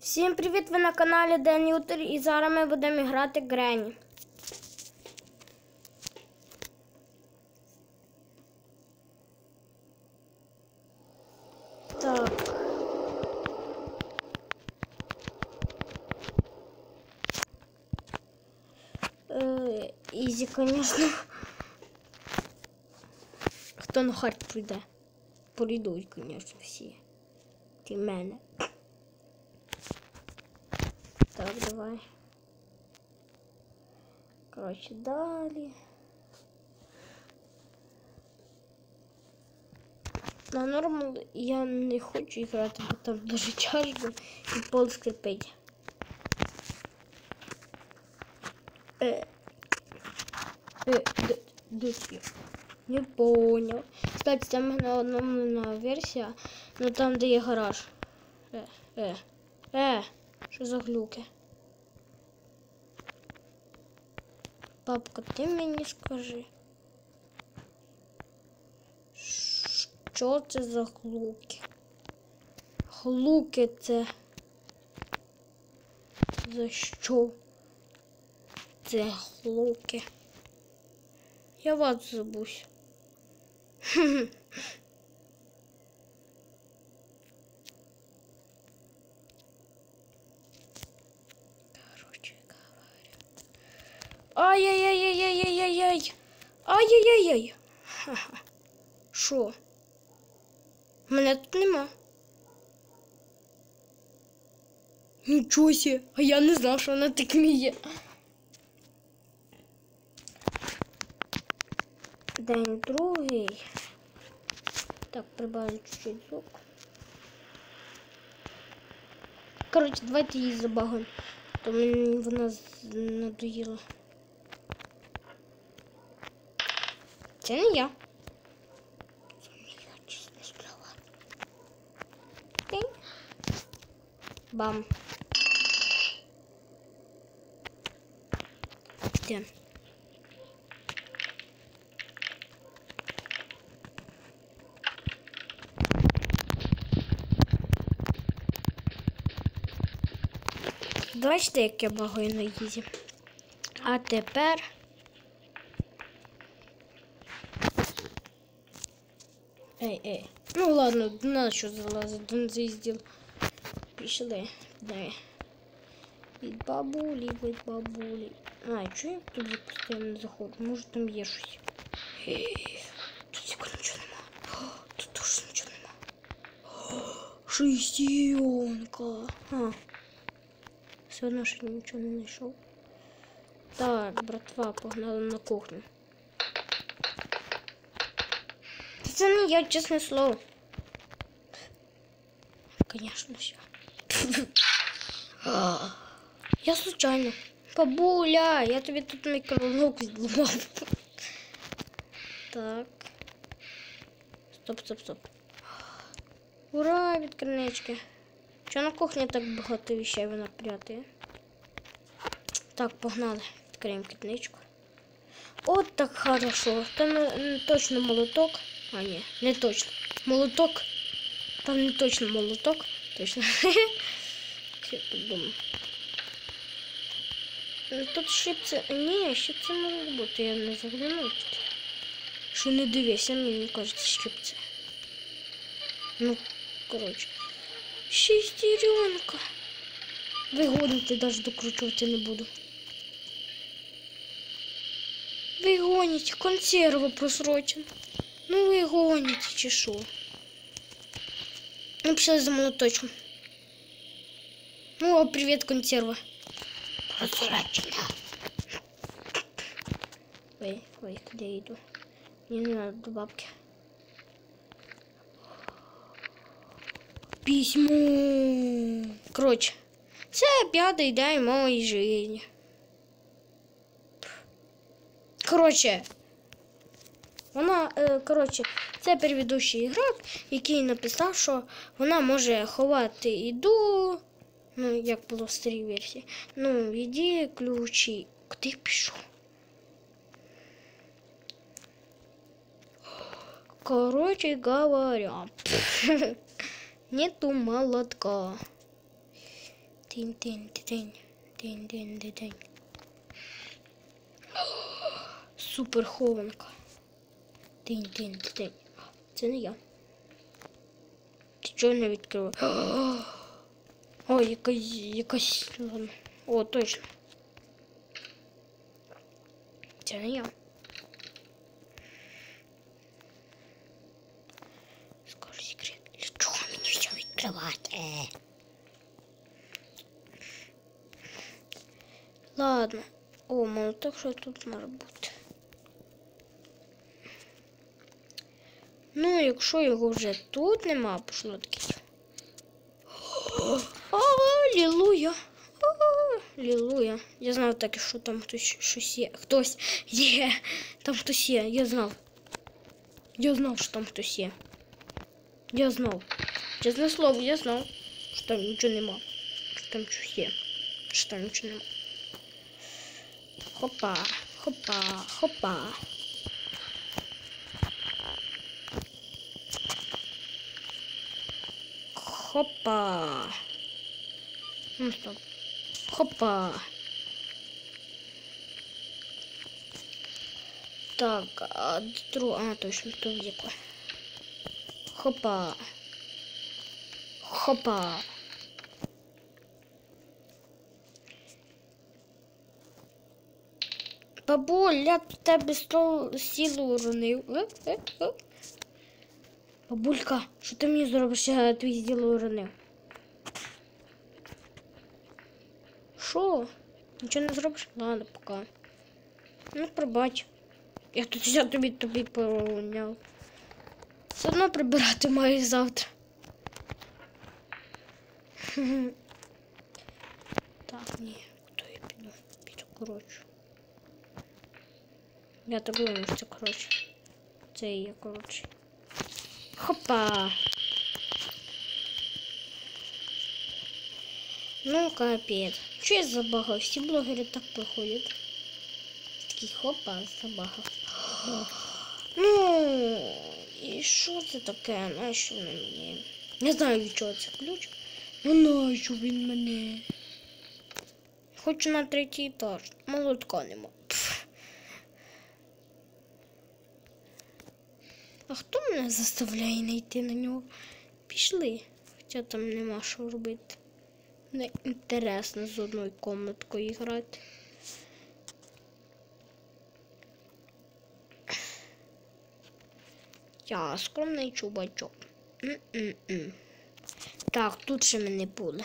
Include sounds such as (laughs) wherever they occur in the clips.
Всім привіт! Ви на каналі Ден Ютер і зараз ми будемо грати Грені. Так. Е, Ізі, звісно. Хто на хард прийде? Прийдуть, звісно, всі. Ти мене. Давай. Коротше, далі. На нормал я не хочу грати, бо там дуже тяжко і пол скрипить. Е, де, де? Не понял. Кстати, там на одному версія, ну там, де є гараж. Е, е, е. Що за глюки? Папка, ти мені скажи. Що це за глуки? Глуки це. За що? Це глуки. Я вас забусь. (laughs) Ай-яй-яй-яй-яй-яй-яй. Ай-яй-яй-яй. Ха-ха. Що? Мене тут нема. Нічого сі, а я не знав, що вона так вміє. День другий. Так, прибавлю чуть-чуть звук. Коротше, давайте її забагаємо. То мені вона надоїла. Це не я. Бам. Де? Бачите, як я багаю на їзі. А тепер. Ей, ей. Ну ладно, на що залазити, на заїздів. Пішли. Дай. Від бабулі, від бабулі. А, чого я туди постійно не заходжу? Може там є щось. Ей, Тут тільки нічого нема. О, Тут теж нічого нема. О, Шестіонка. А. Все одно ще нічого не знайшов. Так, братва, погнали на кухню. Це не я, чесне слово. Конечно, все. (laughs) Я случайно. Бабуля, я тобі тут мікроволновку зламав. Так. Стоп, стоп, стоп. Ура, від. Чого на кухні так багато вещей вона прятає? Так, погнали. Відкриємо китничку. От так хорошо. Там точно молоток. А, ні, не точно. Молоток. Там не точно молоток. Точно. (laughs) Я подумав. Тут щипці. Ні, щипці можуть бути. Я не заглянув тут. Що не дивися, мені кажеться, щипці. Ну, коротше. Шестеренка. Вигонити навіть докручувати не буду. Ви гоните, консерва просрочена. Ну ви гоните чи що? Ну, пішли за молоточком. Ну, о, привіт, консерва. Просрочена. Ой, ой, куди я йду? Мені не надо до бабки. Письмо. Коротше, це п'ятий день моєї житті. Коротше, вона, е, коротше, це перевідущий ігрок, який написав, що вона може ховати іду. Ну, як було в старій версії. Ну, іди ключі. Куди пішов? Короче говоря, (laughs) нету молотка. Тинь, тинь, тинь, тинь, тинь, тинь, (gasps) тинь. Супер хованка. Тинь. Це не я. Ти чого не відкрила? (gasps) О, якась, якась. О, точно. Це не я. Скажи секрет. Чого мені все відкривати? Ладно. О, молоток, що тут може бути. Ну, якщо його вже тут нема, пошло таке. (gasps) Алілуя! Алілуя. Я знав так, що там хтось щось є. Хтось є. Там хтось є. Я знав. Я знав, що там хтось є. Я знав. Чесне слово, я знав, що там нічого нема. Що там щось є. Що там нічого нема. Хопа, хопа, хопа. Хопа. Ну стоп. Хопа. Так, а друг... А, точно, то віко. Хопа. Хопа. Бабуль, я б тебе сто сілу уронив. Бабулька, що ти мені зробиш, я твій сілу уронив? Що? Нічого не зробиш? Ладно, пока. Ну, пробач. Я тут все тобі тобі поруняв. Все одно прибирати маю завтра. (laughs) Так, ні, куди я піду? Піду коротше. Я думаю, це коротше. Це і є коротше. Хопа. Ну, капець. Що я забагав? Всі блогери так проходять. Такий хопа, забагав. Ну, і що це таке? Нащо він мені? Не знаю, від це ключ. Ну нащо він мене? Хочу на третій етаж. Молотка нема. А хто мене заставляє не йти на нього? Пішли. Хоча там нема що робити. Не інтересно з одною комнаткою грати. Я скромний чубачок. М-м-м. Так, тут ще мене були.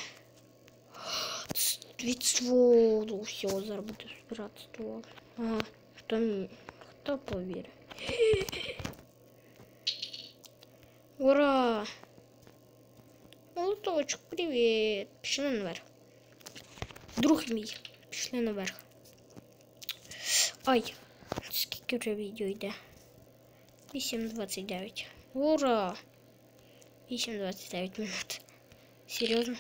Від стволу. Все, зараз буду збирати ствол. Ага, хто, мені- хто повірить? Ура! Молоточок, привіт! Пішли наверх. Друг мій. Пішли наверх. Ай, скільки вже відео йде? 8.29. Ура! 8.29 минут. Серйозно?